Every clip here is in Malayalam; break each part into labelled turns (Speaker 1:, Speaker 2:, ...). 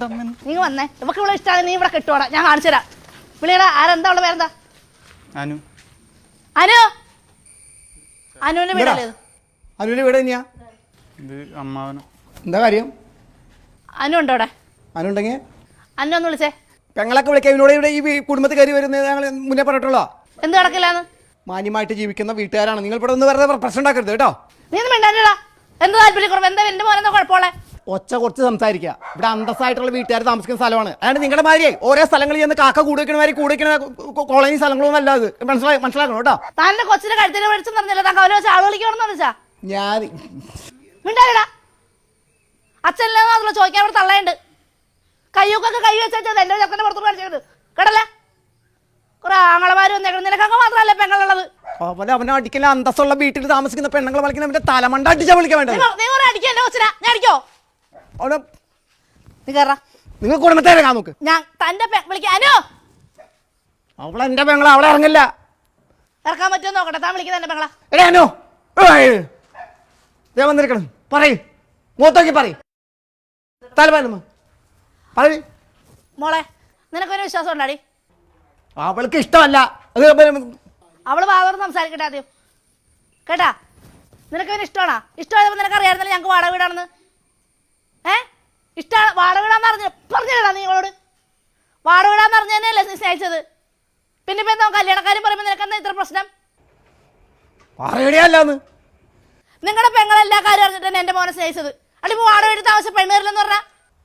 Speaker 1: വേണ്ട
Speaker 2: നീ വന്നേ. ഇവക്ക് ഇവിടെ ഇഷ്ടമാണ് നീ ഇവിടെ കിട്ടുവാടാ. ഞാൻ കാണിച്ചു തരാം. വിളിയടാ ആരെന്താ ഉള്ള പേരെന്താ?
Speaker 1: അനു.
Speaker 2: അനു? അനുവിന്റെ വീടല്ലേ ഇത്?
Speaker 3: അനുവിന്റെ വീട് തന്നെയാ?
Speaker 1: ഇത് അമ്മാവന്.
Speaker 3: എന്താ കാര്യം?
Speaker 2: അനു ഉണ്ടോ അവിടെ?
Speaker 3: അനുണ്ടെങ്കിൽ
Speaker 2: അനു ഒന്ന് വിളിച്ചേ.
Speaker 3: പെങ്ങളൊക്കെ വിളിക്കാം ഇവനോട് ഇവിടെ ഈ വീ- കുടുംബത്തിൽ കയറി വരുന്നത് ഞങ്ങൾ മുന്നേ പറഞ്ഞിട്ടുള്ളോ
Speaker 2: എന്ത് കിടക്കില്ലാന്ന്
Speaker 3: മാന്യമായിട്ട് ജീവിക്കുന്ന വീട്ടുകാരാണ്. നിങ്ങൾ ഇവിടെ ഒന്ന് വെറുതെ പ്രശ്നം ഉണ്ടാക്കരുത് കേട്ടോ.
Speaker 2: നീ ഒന്നും മിണ്ടാനിടാ എന്ത് താല്പര്യക്കുറവ്? എന്താ എന്റെ മോനെന്താ കുഴപ്പമുള്ളേ?
Speaker 3: ഒച്ച കുറച്ച് സംസാരിക്കുക. ഇവിടെ അന്തസ്സായിട്ടുള്ള വീട്ടുകാർ താമസിക്കുന്ന സ്ഥലമാണ്. അതാണ് നിങ്ങളുടെ മാതിരി. ഓരോ സ്ഥലങ്ങളിൽ ചെന്ന് കാക്ക കൂടി വെക്കണ മാതിരി കൂടി വെക്കണ കോളനി സ്ഥലങ്ങളൊന്നും അല്ല അത്. മനസ്സിലായി മനസ്സിലാക്കണം കേട്ടോ.
Speaker 2: കൊച്ചിന്റെ കഴുത്തിന് മേടിച്ചെന്ന് പറഞ്ഞില്ല താൻ കവല വെച്ച് ആൾ വിളിക്കണമെന്ന്
Speaker 3: ഞാൻ
Speaker 2: ചോദിക്കാൻ ഇവിടെ തള്ളയുണ്ട്. കയ്യൊക്കെ കൈ വെച്ചാൽ എന്റെ ചെക്കന്റെ പുറത്തോട്ട് കാണിച്ചത് കേട്ടല്ലേ? കുറെ ആങ്ങളമാര് വന്നേക്കണം. നിനക്കൊക്കെ മാത്രമല്ലേ പെങ്ങളുള്ളത്?
Speaker 3: അവനെ അവനെ അടിക്കല അന്തസ്സുള്ള വീട്ടിൽ താമസിക്കുന്ന പെണ്ണുങ്ങളെ വിളിക്കുന്ന തലമണ്ട അടിച്ചാ വിളിക്കാൻ വേണ്ടത്.
Speaker 2: അടിക്കാൻ ഞാൻ അടിക്കോ?
Speaker 3: അവനെ
Speaker 2: നീ കയറാ
Speaker 3: നിങ്ങൾ കുടുംബത്തെ ഇറങ്ങാൻ നോക്ക്.
Speaker 2: ഞാൻ തന്റെ പെ- വിളിക്കാൻ അനു!
Speaker 3: അവളെ എന്റെ പെങ്ങളെ അവളെ ഇറങ്ങില്ല.
Speaker 2: ഇറക്കാൻ പറ്റുമോ നോക്കട്ടെ. താൻ വിളിക്കുന്ന എന്റെ പെങ്ങളാ.
Speaker 3: അനോ! അനു ദേ വന്നിരിക്കണം. പറയ്. മൂത്തോക്കി പറയ്. തലമാനമ്മ പറയ്.
Speaker 2: മോളെ നിനക്കൊരു വിശ്വാസം ഉണ്ടാടി.
Speaker 3: അവൾക്ക് ഇഷ്ടമല്ല. അത്
Speaker 2: അവൾ വാതോട് സംസാരിക്കട്ടെ ആദ്യം. കേട്ടാ? നിനക്ക് ഇഷ്ടമാണോ? ഇഷ്ടമായപ്പോൾ നിനക്ക് അറിയാമായിരുന്നല്ലോ ഞങ്ങൾക്ക് വാടക വീടാണെന്ന്. ഏ? ഇഷ്ടമാണ് വാടക വീടാന്ന് പറഞ്ഞില്ലടാ നിങ്ങളോട് വാടക വീടാന്ന് അറിഞ്ഞ തന്നെയല്ലേ നീ സ്നേഹിച്ചത്. പിന്നെ ഇപ്പൊ എന്താ കല്യാണക്കാരും പറയുമ്പോൾ നിനക്ക് എന്താ ഇത്ര പ്രശ്നം?
Speaker 3: പറയടിയല്ലാന്ന്
Speaker 2: നിങ്ങളുടെ പെങ്ങളെല്ലാ കാര്യം അറിഞ്ഞിട്ട് തന്നെ എന്റെ മോനെ സ്നേഹിച്ചത്. അല്ലെ ഇപ്പൊ വാടക വീട് താമസം പെണ്ണുവരില്ലെന്ന് പറഞ്ഞാ?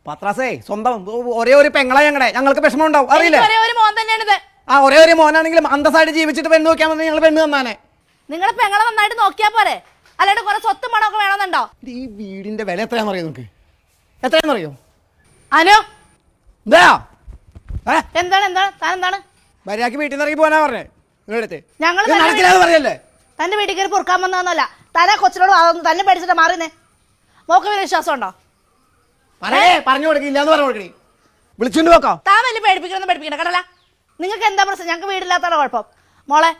Speaker 3: പത്രാസേ സ്വന്തം ഒരേ ഒരു പെങ്ങളെ ഞങ്ങളെ ഞങ്ങൾക്ക് വിഷമം ഉണ്ടാവും അറിയില്ലേ
Speaker 2: ഒരേ ഒരു മോൻ തന്നെയാണിത്
Speaker 3: ആ ഒരേ ഒരു മോനാണെങ്കിലും അന്തസ്സായിട്ട് ജീവിച്ചിട്ട് പെണ്ണ് നോക്കിയാൽ മതി. ഞങ്ങൾ പെണ്ണ് തന്നാനെ
Speaker 2: നിങ്ങളുടെ പെങ്ങളെ നന്നായിട്ട് നോക്കിയാ പോരെ. അല്ലാണ്ട് കുറെ സ്വത്തും പണമൊക്കെ വേണമെന്നുണ്ടോ?
Speaker 3: ഈ വീടിന്റെ വില എത്രയാണെന്ന് അറിയോ നിങ്ങൾക്ക് എത്രയാണെന്ന് അറിയോ
Speaker 2: അനു?
Speaker 3: എന്താ? ഏ?
Speaker 2: എന്താണ് എന്താണ്? താൻ എന്താണ്?
Speaker 3: മര്യാദയ്ക്ക് വീട്ടിൽ നിന്ന് ഇറങ്ങി പോകാനാ പറഞ്ഞേ. നിങ്ങളടുത്ത്
Speaker 2: ഞങ്ങൾ
Speaker 3: ഇത്
Speaker 2: തന്നെ
Speaker 3: നടക്കില്ലാന്ന് പറയല്ലേ?
Speaker 2: തന്റെ വീട്ടിൽ കയറി പൊറുക്കാൻ വന്നതെന്നല്ല. തന്നെ കൊച്ചിനോട് അതൊന്നും തന്നെ പേടിച്ചിട്ട് മാറിയെന്നേ. മോക്ക് വലിയ വിശ്വാസം ഉണ്ടോ?
Speaker 3: പറയേ പറഞ്ഞു കൊടുക്കില്ല എന്ന് പറഞ്ഞു കൊടുക്കണേ വിളിച്ചോണ്ട് നോക്കാം
Speaker 2: താൻ വലിയ പേടിപ്പിക്കണമെന്ന് പേടിപ്പിക്കണ്ട കടല നിങ്ങൾക്ക് എന്താ പ്രശ്നം? ഞങ്ങൾക്ക് വീടില്ലാത്തതാണ് കുഴപ്പം. മോളെ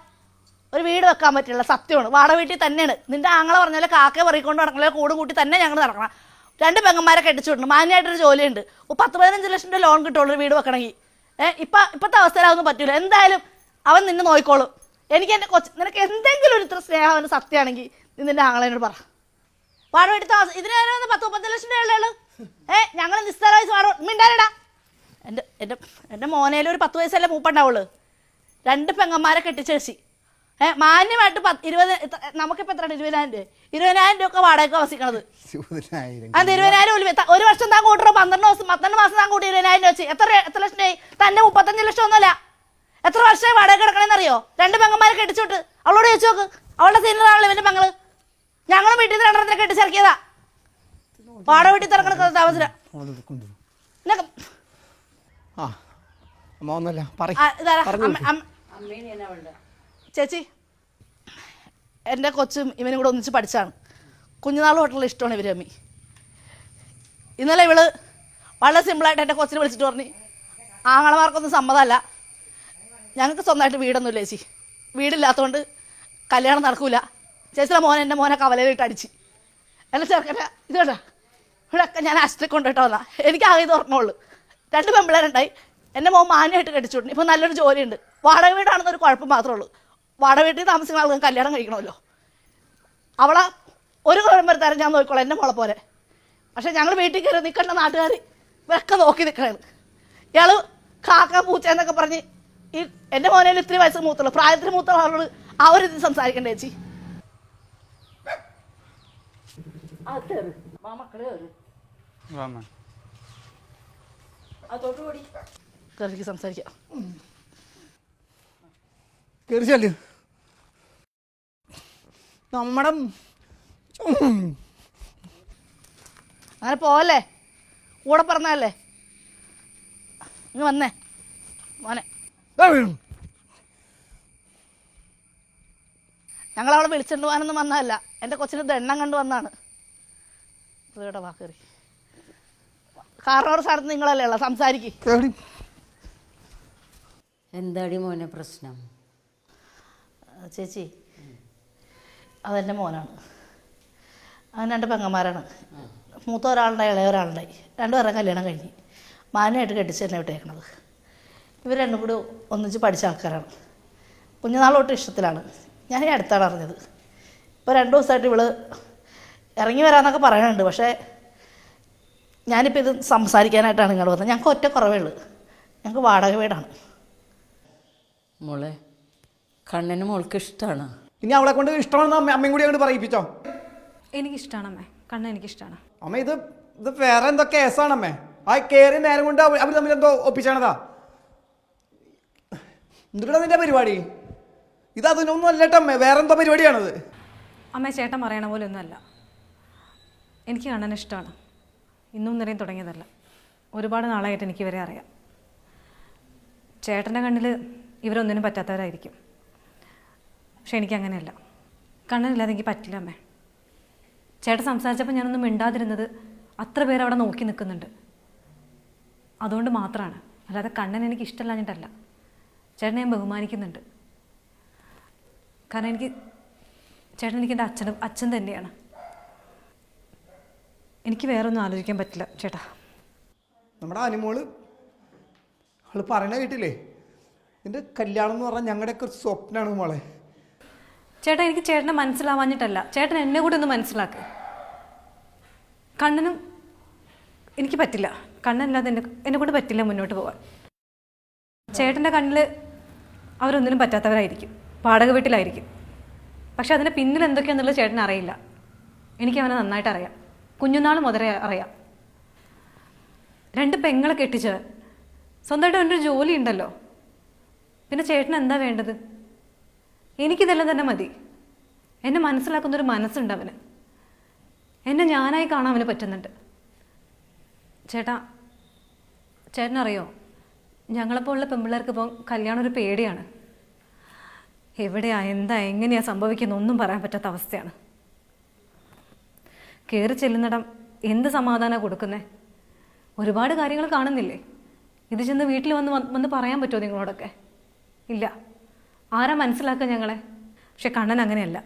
Speaker 2: ഒരു വീട് വെക്കാൻ പറ്റില്ല സത്യമാണ്. വാടക വീട്ടിൽ തന്നെയാണ്. നിന്റെ ആങ്ങളെ പറഞ്ഞാലും കാക്കയെ പറയിക്കൊണ്ട് നടക്കണ കൂട് കൂട്ടി തന്നെ ഞങ്ങൾ നടക്കണം. രണ്ട് പെങ്ങന്മാരെ കെട്ടിച്ചു വിടണം. മാന്യമായിട്ടൊരു ജോലിയുണ്ട്. പത്ത് പതിനഞ്ച് ലക്ഷം രൂപ ലോൺ കിട്ടുള്ളൂ ഒരു വീട് വെക്കണമെങ്കിൽ. ഏഹ് ഇപ്പം ഇപ്പോഴത്തെ അവസ്ഥയിലതൊന്നും പറ്റൂല. എന്തായാലും അവൻ നിന്നെ നോക്കിക്കോളും. എനിക്ക് എന്റെ കൊച്ചു നിനക്ക് എന്തെങ്കിലും ഒരു ഇത്ര സ്നേഹം അവന് സത്യമാണെങ്കിൽ നീ ആങ്ങളെന്നോട് പറ. വാടക എടുത്ത. ഇതിന് പത്ത് മുപ്പത്തി ലക്ഷം രൂപ ഏഹ് ഞങ്ങൾ നിസ്സാരമായി വാടക മിണ്ടാനടാ. എന്റെ എന്റെ എന്റെ മോനേലും പത്ത് വയസ്സല്ലേ മൂപ്പുണ്ടാവുള്ളൂ. രണ്ട് പെങ്ങന്മാരെ കെട്ടിച്ചേച്ചി ഏ മാന്യമായിട്ട് പത്ത് ഇരുപത് നമുക്കിപ്പോ നമുക്കിപ്പോൾ എത്രയാണ്? ഇരുപതിനായിരം രൂപ. ഇരുപതിനായിരം രൂപ ഒക്കെ വാടക വസിക്കണത്. അത് ഇരുപതിനായിരം രൂപ ഒരു വർഷം താൻ കൂട്ടുക പന്ത്രണ്ട് ദിവസം പന്ത്രണ്ട് മാസം താൻ കൂട്ടി ഇരുപതിനായിരം രൂപ വെച്ച്. എത്ര എത്ര ലക്ഷം രൂപ തന്നെ മുപ്പത്തഞ്ച് ലക്ഷം ഒന്നുമല്ല. എത്ര വർഷമായി വാടക കിടക്കണമെന്ന് അറിയോ രണ്ട് പെങ്ങന്മാരെ കെട്ടിച്ചോട്ട് അവളോട് ചോദിച്ചു നോക്ക്. അവളുടെ സീനിയറാണല്ലോ ഇവന്റെ പെങ്ങൾ. ഞങ്ങളും വീട്ടിൽ നിന്ന് രണ്ടെണ്ണത്തിനെ കെട്ടിച്ചിറക്കിയതാ. വാടക വീട്ടിൽ തിറക്കണ
Speaker 3: ആ അമ്മ ഒന്നല്ല പറ
Speaker 2: ചേച്ചി എന്റെ കൊച്ചും ഇവനും കൂടെ ഒന്നിച്ച് പഠിച്ചാണ്. കുഞ്ഞുനാൾ ഹോട്ടലിൽ ഇഷ്ടമാണ് ഇവർ അമ്മി ഇന്നലെ ഇവൾ വളരെ സിമ്പിളായിട്ട് എന്റെ കൊച്ചിനെ വിളിച്ചിട്ട് പറഞ്ഞു ആങ്ങളമാർക്കൊന്നും സമ്മതമല്ല. ഞങ്ങൾക്ക് സ്വന്തമായിട്ട് വീടൊന്നുമില്ല ചേച്ചി. വീടില്ലാത്തതുകൊണ്ട് കല്യാണം നടക്കൂല. ചേച്ചിയുടെ മോനെ എന്റെ മോനെ കവലയിലിട്ട് അടിച്ച്. അല്ല ചേർക്കട്ടെ ഇത് കേട്ടാ ഇവിടെയൊക്കെ ഞാൻ കൊണ്ടുപോയിട്ട് വന്നാ. എനിക്ക് ആകെ ഇത് ഓർമ്മയുള്ളൂ. രണ്ട് പെമ്പിളേരുണ്ടായി എന്റെ മോൻ മാന്യമായിട്ട് കെട്ടിച്ചുവിട്ടു ഇപ്പം നല്ലൊരു ജോലിയുണ്ട്. വാടക വീടാണെന്നൊരു കുഴപ്പം മാത്രമേ ഉള്ളൂ. വാടക വീട്ടിൽ താമസിക്കുന്ന ആൾക്ക് കല്യാണം കഴിക്കണമല്ലോ. അവളെ ഒരു കുഴപ്പം തരം ഞാൻ നോക്കിക്കോളാം എന്റെ മോളെ പോലെ. പക്ഷേ ഞങ്ങൾ വീട്ടിൽ കയറി നിൽക്കേണ്ട നാട്ടുകാർ ഇവരൊക്കെ നോക്കി നിൽക്കണത് ഇയാൾ കാക്ക പൂച്ച എന്നൊക്കെ പറഞ്ഞ് ഈ എന്റെ മോനെ ഇത്രയും വയസ്സ് മൂത്തുള്ളൂ. പ്രായത്തിന് മൂത്ത ആളോട് ആ ഒരു ഇത് സംസാരിക്കണ്ടേ ചേച്ചി? സംസാരിക്കാം.
Speaker 3: തീർച്ചയല്ലേ നമ്മുടെ.
Speaker 2: അങ്ങനെ പോവല്ലേ? കൂടെ പറഞ്ഞല്ലേ ഇങ്ങ് വന്നേ. മോനെ. ഞങ്ങൾ അവളെ വിളിച്ചിട്ട് പോകാനൊന്നും വന്നതല്ല. എന്റെ കൊച്ചിന് ദണ്ണം കണ്ടു വന്നാണ്. ഇവിടെ വാക്കേറി കാരണവർ സ്ഥലത്ത് നിങ്ങളല്ലേ ഉള്ള? സംസാരിക്ക്.
Speaker 4: എന്താടി മോനെ പ്രശ്നം?
Speaker 2: ചേച്ചി അതെന്റെ മോനാണ്. അവൻ രണ്ട് പെങ്ങന്മാരാണ്. മൂത്ത ഒരാളുണ്ടായി ഇളയ ഒരാളുണ്ടായി രണ്ടുപേരുടെ കല്യാണം കഴിഞ്ഞ് മാനായിട്ട് കെട്ടിച്ച് തന്നെ വിട്ടേക്കണത്. ഇവർ രണ്ടും കൂടി ഒന്നിച്ച് പഠിച്ച ആൾക്കാരാണ്. കുഞ്ഞുനാൾ തൊട്ട് ഇഷ്ടത്തിലാണ്. ഞാൻ ഈ അടുത്താണ് അറിഞ്ഞത്. ഇപ്പോൾ രണ്ട് ദിവസമായിട്ട് ഇവൾ ഇറങ്ങി വരാമെന്നൊക്കെ പറയുന്നുണ്ട് പക്ഷേ ഞാനിപ്പോൾ ഇത് സംസാരിക്കാനായിട്ടാണ് ഇങ്ങോട്ട് വന്നത്. ഞങ്ങൾക്ക് ഒറ്റ കുറവേ ഉള്ളൂ. ഞങ്ങൾക്ക് വാടക വീടാണ്.
Speaker 4: മോളെ കണ്ണിന് മോൾക്ക് ഇഷ്ടമാണ്
Speaker 3: ഇനി അവളെ കൊണ്ട് ഇഷ്ടമാണെന്ന് അമ്മ അമ്മയും കൂടി അങ്ങോട്ട് പറയിപ്പിച്ചോ?
Speaker 5: എനിക്കിഷ്ടമാണ് അമ്മേ. കണ്ണ എനിക്കിഷ്ടമാണ്
Speaker 3: അമ്മ ഇത് ഇത് വേറെ എന്തോ കേസാണ് അമ്മേ. ആ കയറി നേരം കൊണ്ട് അവർ തമ്മിൽ എന്തോ ഒപ്പിച്ചാണതാ. എന്തുകൂടെ നിന്റെ പരിപാടി? ഇത് അതിനൊന്നും അല്ലട്ടോ അമ്മേ. വേറെ എന്തോ പരിപാടിയാണത്.
Speaker 5: അമ്മേ ചേട്ടൻ പറയണ പോലെ ഒന്നുമല്ല. എനിക്ക് കണ്ണൻ ഇഷ്ടമാണ്. ഇന്നും നിറയും തുടങ്ങിയതല്ല. ഒരുപാട് നാളായിട്ട് എനിക്ക് ഇവരെ അറിയാം. ചേട്ടന്റെ കണ്ണിൽ ഇവരൊന്നിനും പറ്റാത്തവരായിരിക്കും. പക്ഷെ എനിക്കങ്ങനെയല്ല. കണ്ണനില്ലാതെ എനിക്ക് പറ്റില്ല അമ്മേ. ചേട്ടൻ സംസാരിച്ചപ്പോൾ ഞാനൊന്നും മിണ്ടാതിരുന്നത് അത്ര പേര് അവിടെ നോക്കി നിൽക്കുന്നുണ്ട്. അതുകൊണ്ട് മാത്രമാണ്. അല്ലാതെ കണ്ണൻ എനിക്ക് ഇഷ്ടമല്ലാഞ്ഞിട്ടല്ല. ചേട്ടനെ ഞാൻ ബഹുമാനിക്കുന്നുണ്ട്. കാരണം എനിക്ക് ചേട്ടൻ എനിക്ക് എന്റെ അച്ഛനും അച്ഛൻ തന്നെയാണ്. എനിക്ക് വേറെ ഒന്നും ആലോചിക്കാൻ പറ്റില്ല ചേട്ടാ.
Speaker 3: നമ്മുടെ അനുമോൾ അവൾ പറയണ കേട്ടില്ലേ? നിന്റെ കല്യാണം എന്ന് പറഞ്ഞാൽ ഞങ്ങളുടെയൊക്കെ ഒരു സ്വപ്നമാണ് മോളെ.
Speaker 5: ചേട്ടാ എനിക്ക് ചേട്ടനെ മനസ്സിലാവാഞ്ഞിട്ടല്ല. ചേട്ടൻ എന്നെ കൂടെ ഒന്ന് മനസ്സിലാക്ക്. കണ്ണനും എനിക്ക് പറ്റില്ല. കണ്ണനല്ലാതെ എന്നെ എന്നെ കൊണ്ട് പറ്റില്ല മുന്നോട്ട് പോകാൻ ചേട്ടന്റെ കണ്ണിൽ അവരൊന്നിനും പറ്റാത്തവരായിരിക്കും. പാടക വീട്ടിലായിരിക്കും. പക്ഷെ അതിന്റെ പിന്നിൽ എന്തൊക്കെയാണെന്നുള്ളത് ചേട്ടൻ അറിയില്ല. എനിക്ക് അവനെ നന്നായിട്ട് അറിയാം. കുഞ്ഞുനാൾ മുതലേ അറിയാം. രണ്ട് പെങ്ങളെ കെട്ടിച്ചവൻ. സ്വന്തമായിട്ട് അവന്റെ ജോലി ഉണ്ടല്ലോ. പിന്നെ ചേട്ടൻ എന്താ വേണ്ടത്? എനിക്കിതെല്ലാം തന്നെ മതി. എന്നെ മനസ്സിലാക്കുന്നൊരു മനസ്സുണ്ട് അവന്. എന്നെ ഞാനായി കാണാൻ അവന് പറ്റുന്നുണ്ട്. ചേട്ടാ ചേട്ടനറിയോ? ഞങ്ങളെപ്പോലുള്ള പെമ്പിള്ളേർക്ക് ഇപ്പോൾ കല്യാണം ഒരു പേടിയാണ്. എവിടെയാ എന്താ എങ്ങനെയാ സംഭവിക്കുന്ന ഒന്നും പറയാൻ പറ്റാത്ത അവസ്ഥയാണ്. കയറി ചെല്ലുന്നിടം എന്ത് സമാധാനമാണ് കൊടുക്കുന്നേ? ഒരുപാട് കാര്യങ്ങൾ കാണുന്നില്ലേ? ഇത് ചെന്ന് വീട്ടിൽ വന്ന് വന്ന് പറയാൻ പറ്റുമോ നിങ്ങളോടൊക്കെ? ഇല്ല. ആരാ മനസ്സിലാക്കുക ഞങ്ങളെ? പക്ഷെ കണ്ണൻ അങ്ങനെയല്ല.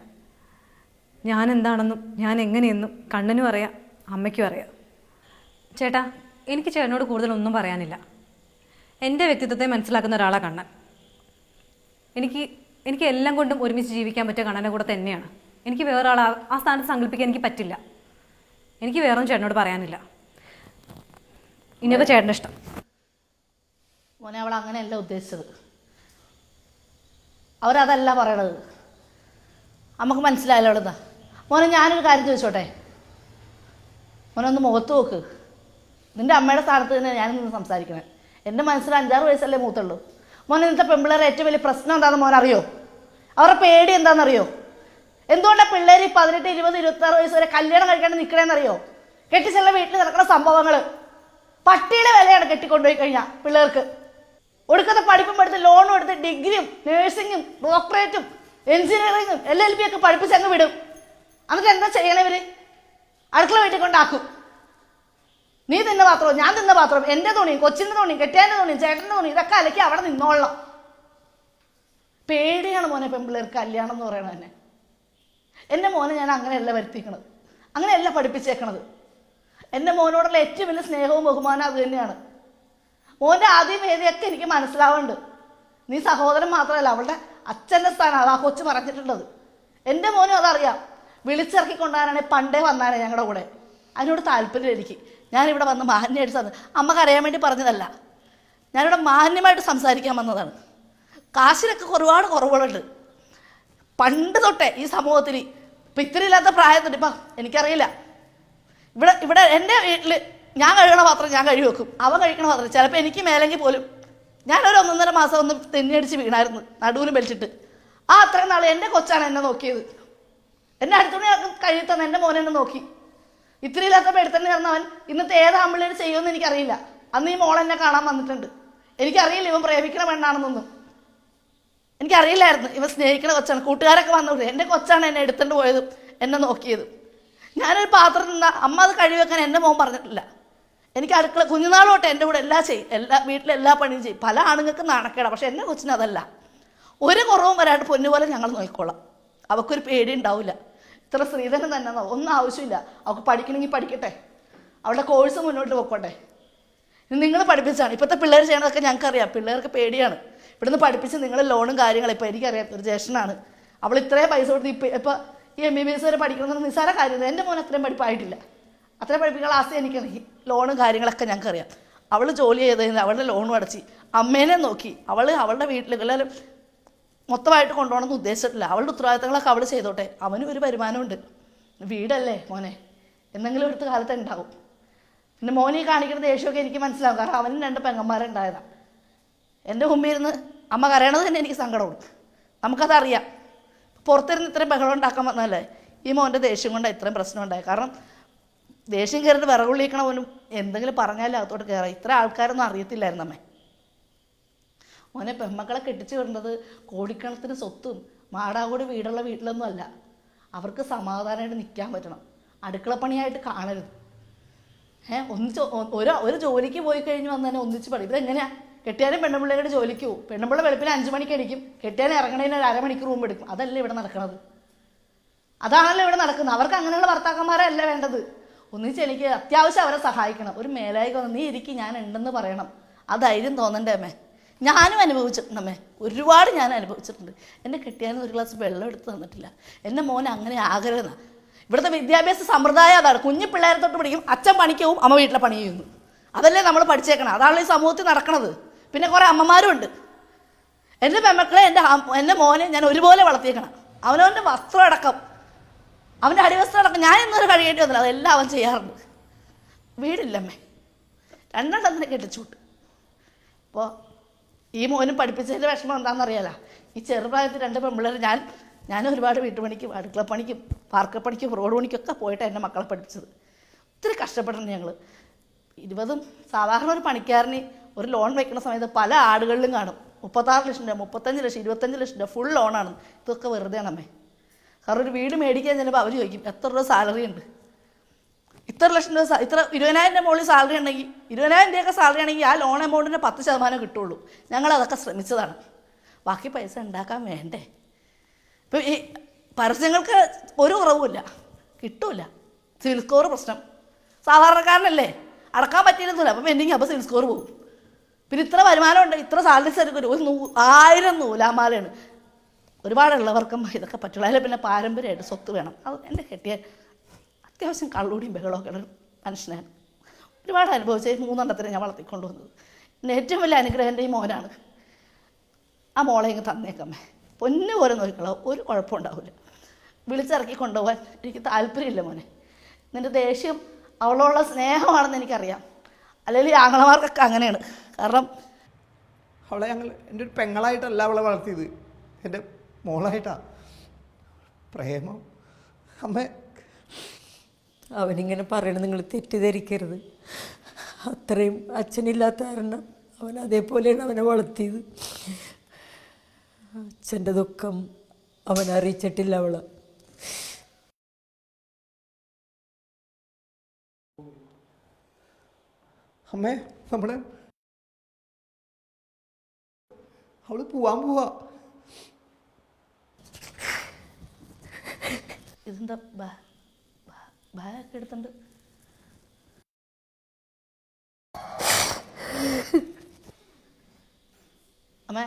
Speaker 5: ഞാൻ എന്താണെന്നും ഞാൻ എങ്ങനെയെന്നും കണ്ണനും അറിയാം അമ്മയ്ക്കും അറിയാം. ചേട്ടാ എനിക്ക് ചേട്ടനോട് കൂടുതലൊന്നും പറയാനില്ല. എന്റെ വ്യക്തിത്വത്തെ മനസ്സിലാക്കുന്ന ഒരാളാണ് കണ്ണൻ. എനിക്ക് എനിക്ക് എല്ലാം കൊണ്ടും ഒരുമിച്ച് ജീവിക്കാൻ പറ്റിയ കണ്ണനെ കൂടെ തന്നെയാണ്. എനിക്ക് വേറെ ആൾ ആ- സ്ഥാനത്ത് സങ്കല്പിക്കാൻ എനിക്ക് പറ്റില്ല. എനിക്ക് വേറൊന്നും ചേട്ടനോട് പറയാനില്ല. ഇനിയൊക്കെ ചേട്ടന്റെ ഇഷ്ടം.
Speaker 2: മോനെ അവൾ അങ്ങനെയല്ല ഉദ്ദേശിച്ചത്. അവരതല്ല പറയണത്. നമുക്ക് മനസ്സിലായല്ലോ അവിടുന്ന്. മോനെ ഞാനൊരു കാര്യം ചോദിച്ചോട്ടെ? മോനെ ഒന്ന് മുഖത്ത് നോക്ക്. നിന്റെ അമ്മയുടെ സ്ഥാനത്ത് തന്നെ ഞാൻ നിന്ന് സംസാരിക്കണേ. എന്റെ മനസ്സിൽ അഞ്ചാറ് വയസ്സല്ലേ മൂത്തുള്ളൂ. മോനെ ഇന്നത്തെ പെൺപിള്ളേരെ ഏറ്റവും വലിയ പ്രശ്നം എന്താണെന്ന് മോൻ അറിയോ? അവരുടെ പേടി എന്താണെന്നറിയോ? എന്തുകൊണ്ടാണ് പിള്ളേർ പതിനെട്ട് ഇരുപത് ഇരുപത്താറ് വയസ്സ് വരെ കല്യാണം കഴിക്കാണ്ട് നിൽക്കണേന്നറിയോ കെട്ടിച്ചെല്ലാം വീട്ടിൽ നടക്കുന്ന സംഭവങ്ങൾ പട്ടിയുടെ വിലയാണ് കെട്ടിക്കൊണ്ടുപോയി കഴിഞ്ഞാൽ പിള്ളേർക്ക്. ഒടുക്കത്തെ പഠിപ്പും എടുത്ത് ലോണും എടുത്ത് ഡിഗ്രിയും നേഴ്സിങ്ങും ഡോക്ടറേറ്റും എഞ്ചിനീയറിങ്ങും എൽ എൽ ബി ഒക്കെ പഠിപ്പിച്ച് അങ്ങ് വിടും. എന്നിട്ട് എന്താ ചെയ്യണേ ഇവർ? അടുക്കള വീട്ടിൽ കൊണ്ടാക്കും. നീ തിന്ന പാത്രവും ഞാൻ തിന്ന പാത്രവും എന്റെ തുണിയും കൊച്ചിന്റെ തുണിയും കെട്ടിയാന്റെ തുണിയും ചേട്ടന്റെ തുണിയും ഇതൊക്കെ അലക്കി അവിടെ നിന്നോളാം പേടിയാണ് മോനെ പെമ്പിള്ളേർക്ക് കല്യാണം എന്ന് പറയണത് തന്നെ എന്റെ മോനെ ഞാൻ അങ്ങനെയല്ല വരുത്തിക്കണത്. അങ്ങനെയല്ല പഠിപ്പിച്ചേക്കണത്. എന്റെ മോനോടുള്ള ഏറ്റവും വലിയ സ്നേഹവും ബഹുമാനം അത് തന്നെയാണ്. മോന്റെ ആദ്യം വേദിയൊക്കെ എനിക്ക് മനസ്സിലാവുന്നുണ്ട്. നീ സഹോദരൻ മാത്രമല്ല അവളുടെ അച്ഛന്റെ സ്ഥാനമാണ് ആ കൊച്ചു പറഞ്ഞിട്ടുള്ളത്. എന്റെ മോനും അതറിയാം. വിളിച്ചിറക്കി കൊണ്ടുവരാണെങ്കിൽ പണ്ടേ വന്നാനേ ഞങ്ങളുടെ കൂടെ. അതിനോട് താല്പര്യം എനിക്ക്. ഞാനിവിടെ വന്ന് മാന്യമായിട്ട് സംസാ അമ്മയ്ക്ക് അറിയാൻ വേണ്ടി പറഞ്ഞതല്ല. ഞാനിവിടെ മാന്യമായിട്ട് സംസാരിക്കാൻ വന്നതാണ്. കാശിനൊക്കെ ഒരുപാട് കുറവുകളുണ്ട്. പണ്ട് തൊട്ടേ ഈ സമൂഹത്തിൽ ഇപ്പം ഇത്തിരി ഇല്ലാത്ത പ്രായത്തിൽ ഇപ്പം എനിക്കറിയില്ല. ഇവിടെ ഇവിടെ എന്റെ വീട്ടിൽ ഞാൻ കഴുകണ പാത്രം ഞാൻ കഴുകി വെക്കും. അവൻ കഴിക്കണ പാത്രം ചിലപ്പോൾ എനിക്ക് മേലെങ്കിൽ പോലും ഞാനൊരു ഒന്നൊന്നര മാസം ഒന്ന് തെന്നിയടിച്ച് വീണായിരുന്നു നടുവിലും വലിച്ചിട്ട്. ആ അത്രയും നാൾ എന്റെ കൊച്ചാണ് എന്നെ നോക്കിയത്. എന്നെ അടുത്തുണി കഴുകി തന്നെ എന്റെ മോനെ എന്നെ നോക്കി. ഇത്ര ഇല്ലാത്തപ്പോൾ എടുത്തന്നെ അവൻ ഇന്നത്തെ ഏത് ആമ്പിള്ളേർ ചെയ്യുമെന്ന് എനിക്കറിയില്ല. അന്ന് ഈ മോൾ എന്നെ കാണാൻ വന്നിട്ടുണ്ട്. എനിക്കറിയില്ല ഇവൻ പ്രേമിക്കണ പെണ്ണാണെന്നൊന്നും. എനിക്കറിയില്ലായിരുന്നു. ഇവൻ സ്നേഹിക്കണ കൊച്ചാണ്. കൂട്ടുകാരൊക്കെ വന്നുകൊണ്ട് എന്റെ കൊച്ചാണ് എന്നെ എടുത്തുകൊണ്ട് പോയതും എന്നെ നോക്കിയതും. ഞാനൊരു പാത്രം നിന്ന അമ്മ അത് കഴിവെക്കാൻ എന്റെ മോൻ പറഞ്ഞിട്ടില്ല. എനിക്ക് അടുക്കള കുഞ്ഞുനാളോട്ട് എന്റെ കൂടെ എല്ലാം ചെയ്യും എല്ലാ വീട്ടിലെ എല്ലാ പണിയും ചെയ്യും. പല ആണുങ്ങൾക്ക് നാണക്കേടാ. പക്ഷെ എന്റെ കൊച്ചിന് അതല്ല. ഒരു കുറവും വരാണ്ട് പൊന്നുപോലെ ഞങ്ങൾ നോക്കിക്കോളാം അവൾക്കൊരു പേടി ഉണ്ടാവില്ല ഇത്ര സ്ത്രീധനം തന്നെ ഒന്നും ആവശ്യമില്ല. അവൾക്ക് പഠിക്കണമെങ്കിൽ പഠിക്കട്ടെ. അവളുടെ കോഴ്സ് മുന്നോട്ട് പോയിക്കോട്ടെ നിങ്ങൾ പഠിപ്പിച്ചാണ് ഇപ്പോഴത്തെ പിള്ളേർ ചെയ്യണതൊക്കെ ഞങ്ങൾക്കറിയാം. പിള്ളേർക്ക് പേടിയാണ്. ഇവിടുന്ന് പഠിപ്പിച്ച് നിങ്ങൾ ലോണും കാര്യങ്ങളും ഇപ്പോൾ എനിക്കറിയാം. ഒരു ജ്യേഷ്ഠനാണ്. അവൾ ഇത്രയും പൈസ കൊടുത്ത് ഇപ്പം ഇപ്പോൾ ഈ എം ബി ബി എസ് വരെ പഠിക്കണമെന്ന് നിസ്സാര കാര്യമില്ല. എന്റെ മോൻ അത്രയും പഠിപ്പായിട്ടില്ല. അത്രയും പഠിപ്പിക്കുന്ന ക്ലാസ് എനിക്ക് ലോണും കാര്യങ്ങളൊക്കെ ഞങ്ങൾക്കറിയാം. അവൾ ജോലി ചെയ്ത് അവളുടെ ലോണും അടച്ച് അമ്മേനെ നോക്കി. അവൾ അവളുടെ വീട്ടിൽ മൊത്തമായിട്ട് കൊണ്ടുപോകണമെന്ന് ഉദ്ദേശിച്ചിട്ടില്ല. അവളുടെ ഉത്തരവാദിത്തങ്ങളൊക്കെ അവൾ ചെയ്തോട്ടെ. അവനും ഒരു വരുമാനമുണ്ട്. വീടല്ലേ മോനെ? എന്തെങ്കിലും എടുത്ത കാലത്ത് ഉണ്ടാവും. പിന്നെ മോനെ കാണിക്കുന്ന ദേഷ്യമൊക്കെ എനിക്ക് മനസ്സിലാവും. കാരണം അവനും രണ്ട് പെങ്ങന്മാരുണ്ടായതാണ് എന്റെ മുമ്പിൽ ഇരുന്ന് അമ്മ കരയണത് തന്നെ എനിക്ക് സങ്കടമുണ്ട് നമുക്കതറിയാം. പുറത്തിരുന്ന് ഇത്രയും ബഹളം ഉണ്ടാക്കാൻ വന്നല്ലേ ഈ മോന്റെ ദേഷ്യം കൊണ്ടാണ് ഇത്രയും പ്രശ്നം ഉണ്ടായത് കാരണം ദേഷ്യം കയറിയിട്ട് വിറകുള്ളിക്കണ പോലും എന്തെങ്കിലും പറഞ്ഞാലും അകത്തോട്ട് കയറാം ഇത്ര ആൾക്കാരൊന്നും അറിയത്തില്ലായിരുന്നു അമ്മേ. മോനെ പെമ്മക്കളെ കെട്ടിച്ചു വിടേണ്ടത് കോടിക്കണത്തിന് സ്വത്തും മാടാകൂടി വീടുള്ള വീട്ടിലൊന്നും അല്ല. അവർക്ക് സമാധാനമായിട്ട് നിൽക്കാൻ പറ്റണം. അടുക്കള പണിയായിട്ട് കാണരുത്. ഏഹ് ഒന്നിച്ച് ഒരു ഒരു ജോലിക്ക് പോയി കഴിഞ്ഞ് വന്ന് തന്നെ ഒന്നിച്ച് പഠി ഇതെങ്ങനെയാ? കെട്ടിയാലും പെണ്ണുപിള്ളേരുടെ ജോലിക്ക് പോകും പെണ്ണുപിള്ള വെളുപ്പിന് അഞ്ച് മണിക്ക് അടിക്കും കെട്ടിയാലും ഇറങ്ങണതിന് ഒരു അരമണിക്കൂർ മുമ്പ് എടുക്കും. അതല്ലേ ഇവിടെ നടക്കുന്നത് അതാണല്ലോ ഇവിടെ നടക്കുന്നത്. അവർക്ക് അങ്ങനെയുള്ള ഭർത്താക്കന്മാരല്ല വേണ്ടത്? ഒന്നിച്ച് എനിക്ക് അത്യാവശ്യം അവരെ സഹായിക്കണം. ഒരു മേലായിക വന്ന് നീ ഇരിക്കും ഞാൻ ഉണ്ടെന്ന് പറയണം. ആ ധൈര്യം തോന്നണ്ടേ അമ്മേ? ഞാനും അനുഭവിച്ചിട്ടുണ്ട് അമ്മേ ഒരുപാട് ഞാൻ അനുഭവിച്ചിട്ടുണ്ട്. എന്നെ കെട്ടിയാലും ഒരു ഗ്ലാസ് വെള്ളം എടുത്ത് തന്നിട്ടില്ല. എന്റെ മോൻ അങ്ങനെ ആകരുതെന്നാ ഇവിടുത്തെ വിദ്യാഭ്യാസ സമ്പ്രദായം അതാണ്. കുഞ്ഞു പിള്ളേരെ തൊട്ട് പഠിക്കും അച്ഛൻ പണിക്ക് പോവും അമ്മ വീട്ടിലെ പണി ചെയ്യുന്നു. അതല്ലേ നമ്മൾ പഠിച്ചേക്കണം അതാണ് ഈ സമൂഹത്തിൽ നടക്കണത്. പിന്നെ കുറേ അമ്മമാരും ഉണ്ട്. എന്റെ പെമ്മക്കളെ എന്റെ എന്റെ മോനെ ഞാൻ ഒരുപോലെ വളർത്തിയേക്കണം. അവനവന്റെ വസ്ത്രം അടക്കം. അവന്റെ അടിവസ്ത്രം അടക്കം ഞാൻ ഇന്നൊരു കഴിയേണ്ടി വന്നില്ല. അതെല്ലാം അവൻ ചെയ്യാറുണ്ട്. വീടില്ലമ്മേ. രണ്ടെണ്ണം തന്നെ കെട്ടിച്ചുവിട്ട് അപ്പോൾ ഈ മോനും പഠിപ്പിച്ചതിന്റെ വിഷമം എന്താണെന്നറിയാലോ? ഈ ചെറുപ്രായത്തിൽ രണ്ട് പെമ്പിള്ളേർ ഞാൻ ഞാൻ ഒരുപാട് വീട്ടുപണിക്കും അടുക്കളപ്പണിക്കും പാർക്കപ്പണിക്കും റോഡ് പണിക്കൊക്കെ പോയിട്ടാണ് എന്റെ മക്കളെ പഠിപ്പിച്ചത്. ഒത്തിരി കഷ്ടപ്പെട്ടിട്ടുണ്ട് ഞങ്ങൾ ഇരുപതും സാധാരണ ഒരു പണിക്കാരന് ഒരു ലോൺ വെക്കുന്ന സമയത്ത് പല ആടുകളിലും കാണും. മുപ്പത്താറ് ലക്ഷം രൂപ മുപ്പത്തഞ്ച് ലക്ഷം ഇരുപത്തഞ്ച് ലക്ഷം രൂപ ഫുൾ ലോണാണ് ഇതൊക്കെ വെറുതെ ആണമ്മേ കാരണം ഒരു വീട് മേടിക്കാൻ ചിലപ്പോൾ അവർ ചോദിക്കും എത്ര രൂപ സാലറി ഉണ്ട്? ഇത്ര ലക്ഷം രൂപ ഇത്ര ഇരുപതിനായിരം രൂപ മുകളിൽ സാലറി ഉണ്ടെങ്കിൽ ഇരുപതിനായിരം രൂപയൊക്കെ സാലറി ആണെങ്കിൽ ആ ലോൺ എമൗണ്ടിന്റെ പത്ത് ശതമാനം കിട്ടുള്ളൂ. ഞങ്ങൾ അതൊക്കെ ശ്രമിച്ചതാണ്. ബാക്കി പൈസ ഉണ്ടാക്കാൻ വേണ്ടേ? ഇപ്പം ഈ പരസ്യങ്ങൾക്ക് ഒരു കുറവുമില്ല. കിട്ടൂല. സിവിൽ സ്കോർ പ്രശ്നം. സാധാരണക്കാരനല്ലേ? അടക്കാൻ പറ്റിയിരുന്നില്ല. അപ്പം പെൻഡിങ് അപ്പോൾ സിവിൽ സ്കോർ പോകും. പിന്നെ ഇത്ര വരുമാനം ഉണ്ട് ഇത്ര സാലറി സർക്കും ഒരു നൂ ആയിരം നൂലാമാലയാണ്. ഒരുപാടുള്ളവർക്കും ഇതൊക്കെ പറ്റുള്ളൂ. അതിൽ പിന്നെ പാരമ്പര്യമായിട്ട് സ്വത്ത് വേണം. അത് എന്റെ കെട്ടിയ അത്യാവശ്യം കള്ളുടിയും ബഹളമൊക്കെ ഉള്ളൊരു മനുഷ്യനാണ്. ഒരുപാട് അനുഭവിച്ച മൂന്നെണ്ണത്തിനെ ഞാൻ വളർത്തിക്കൊണ്ടുവന്നത്. പിന്നെ ഏറ്റവും വലിയ അനുഗ്രഹം എന്റെ ഈ മോനാണ്. ആ മോളെ ഇങ്ങ് തന്നേക്കമ്മേ. പൊന്നു പോലെ നോക്കിക്കളോ. ഒരു കുഴപ്പമുണ്ടാവില്ല വിളിച്ചിറക്കി കൊണ്ടുപോകാൻ എനിക്ക് താല്പര്യമില്ല മോനെ. നിന്റെ ദേഷ്യം അവളോടുള്ള സ്നേഹമാണെന്ന് എനിക്കറിയാം. അല്ലെങ്കിൽ ആങ്ങളമാർക്കൊക്കെ അങ്ങനെയാണ്. കാരണം
Speaker 3: അവളെ ഞങ്ങൾ എന്റെ ഒരു പെങ്ങളായിട്ടല്ല അവളെ വളർത്തിയത്. എന്റെ മോളായിട്ടാ. പ്രേമം. അമ്മ.
Speaker 4: അവനിങ്ങനെ പറയണത് നിങ്ങൾ തെറ്റിദ്ധരിക്കരുത്. അത്രയും അച്ഛനില്ലാത്ത കാരണം അവൻ അതേപോലെയാണ് അവനെ വളർത്തിയത്. അച്ഛന്റെ ദുഃഖം അവൻ അറിയിച്ചിട്ടില്ല അവൾ.
Speaker 3: അമ്മേ നമ്മൾ. അവൾ പോവാൻ പോവാ.
Speaker 2: ഇതെന്താ ബാ ബാഗൊക്കെ എടുത്തുണ്ട് അമ്മേ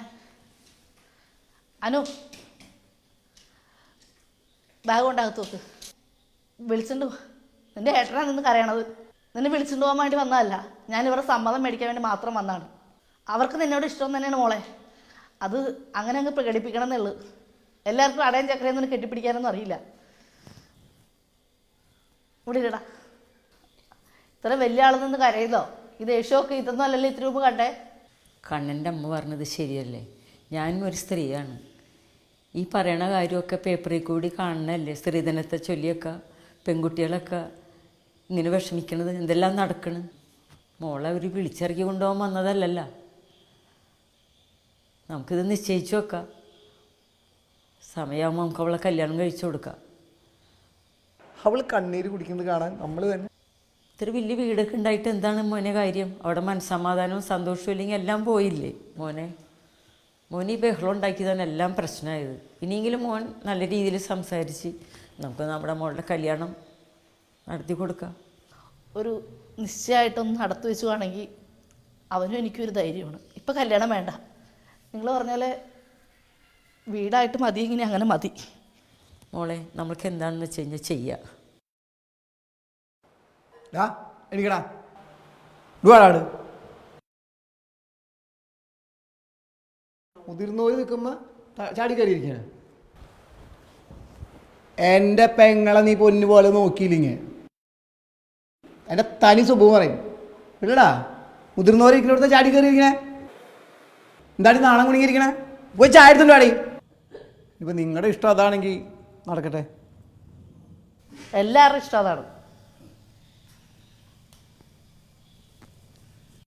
Speaker 2: അനു ബാഗ് കൊണ്ടാകത്ത് നോക്ക് വിളിച്ചിട്ട്. നിന്റെ ഏട്ടനാണ് നിന്ന് കരയണത്. നിന്നെ വിളിച്ചിട്ട് പോകാൻ വേണ്ടി വന്നതല്ല. ഞാൻ ഇവരുടെ സമ്മതം മേടിക്കാൻ വേണ്ടി മാത്രം വന്നതാണ്. അവർക്ക് നിന്നോട് ഇഷ്ടം തന്നെയാണ് മോളെ. അത് അങ്ങനെ അങ്ങ് പ്രകടിപ്പിക്കണം എന്നുള്ളു. എല്ലാവർക്കും അടയും ചക്കരയൊന്നും കെട്ടിപ്പിടിക്കാനൊന്നും അറിയില്ല. ഇവിടെ ഇല്ലടാ ഇത്ര വലിയ ആളിൽ നിന്ന് കരയുന്നോ? ഈ യേശുവൊക്കെ ഇതൊന്നും അല്ലല്ലോ ഇത്ര രൂപ കണ്ടേ?
Speaker 4: കണ്ണന്റെ അമ്മ പറഞ്ഞത് ശരിയല്ലേ? ഞാനും ഒരു സ്ത്രീയാണ്. ഈ പറയണ കാര്യമൊക്കെ പേപ്പറിൽ കൂടി കാണണല്ലേ? സ്ത്രീധനത്തെ ചൊല്ലിയൊക്കെ പെൺകുട്ടികളൊക്കെ ഇങ്ങനെ വിഷമിക്കണത് എന്തെല്ലാം നടക്കണ്? മോളെ അവർ വിളിച്ചിറക്കി കൊണ്ടുപോകാൻ വന്നതല്ലല്ല. നമുക്കിത് നിശ്ചയിച്ചു വെക്കാം. സമയമാകുമ്പോൾ നമുക്ക് അവളെ കല്യാണം കഴിച്ചു കൊടുക്കാം.
Speaker 3: അവൾ കണ്ണീര് കുടിക്കുന്നത് കാണാൻ നമ്മൾ തന്നെ.
Speaker 4: ഇത്ര വലിയ വീടൊക്കെ ഉണ്ടായിട്ട് എന്താണ് മോനെ കാര്യം? അവിടെ മനസ്സമാധാനവും സന്തോഷവും ഇല്ലെങ്കിൽ എല്ലാം പോയില്ലേ മോനെ? മോനെ ഈ ബഹളം ഉണ്ടാക്കിയതാണ് എല്ലാം പ്രശ്നമായത്. ഇനിയെങ്കിലും മോൻ നല്ല രീതിയിൽ സംസാരിച്ച് നമുക്ക് നമ്മുടെ മോളുടെ കല്യാണം നടത്തി കൊടുക്കാം.
Speaker 2: ഒരു നിശ്ചയമായിട്ടൊന്ന് നടത്തി വെച്ചുവാണെങ്കിൽ അവനും എനിക്കൊരു ധൈര്യമാണ്. ഇപ്പം കല്യാണം വേണ്ട. നിങ്ങൾ പറഞ്ഞ പോലെ വീടായിട്ട് മതി ഇങ്ങനെ അങ്ങനെ മതി.
Speaker 4: മോളെ നമ്മൾക്ക് എന്താണെന്ന് വെച്ച് കഴിഞ്ഞാൽ ചെയ്യുക
Speaker 3: ഡാ എനിക്കടാ. ഇടുവാടാട് മുതിർന്നവർ നിൽക്കുമ്പോ ത- ചാടി കയറിയിരിക്കാണ്. എന്റെ പെങ്ങളെ നീ പൊന്നു പോലെ നോക്കിയില്ലെങ്കിൽ എന്റെ തനി സ്വഭാവം പറയും. ഇല്ലടാ മുതിർന്നവർ ഇരിക്കുന്നിടത്ത് ചാടി കയറിയിരിക്കണേ. എന്താണ് ഈ നാണം കുണിങ്ങിയിരിക്കണേ? പോയി ചായ എടുത്തുണ്ടാടി. ഇപ്പം നിങ്ങളുടെ ഇഷ്ടം അതാണെങ്കിൽ നടക്കട്ടെ.
Speaker 2: എല്ലാവരുടെ ഇഷ്ടം അതാണ്.